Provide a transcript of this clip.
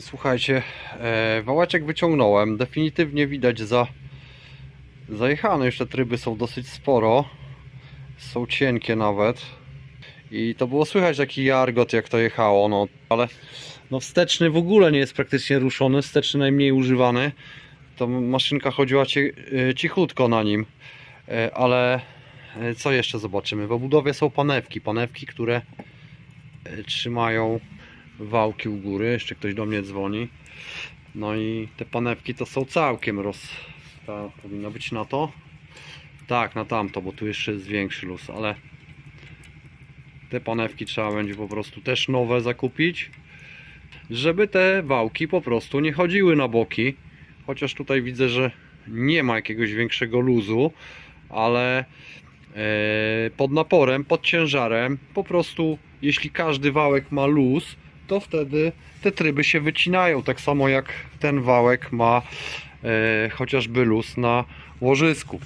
Słuchajcie, e, wałeczek wyciągnąłem. Definitywnie widać za zajechane. Jeszcze tryby są dosyć sporo. Są cienkie nawet. I to było słychać taki jargot jak to jechało, no ale no wsteczny w ogóle nie jest praktycznie ruszony, wsteczny najmniej używany. To maszynka chodziła e, cichutko na nim. E, Ale co jeszcze zobaczymy? W obudowie są panewki, panewki, które trzymają wałki u góry, jeszcze ktoś do mnie dzwoni. No i te panewki to są całkiem roz... Ta powinna być na to. Tak, na tamto, bo tu jeszcze jest większy luz, ale te panewki trzeba będzie po prostu też nowe zakupić, żeby te wałki po prostu nie chodziły na boki. Chociaż tutaj widzę, że nie ma jakiegoś większego luzu, ale e, pod naporem, pod ciężarem, po prostu jeśli każdy wałek ma luz, to wtedy te tryby się wycinają, tak samo jak ten wałek ma e, chociażby luz na łożysku.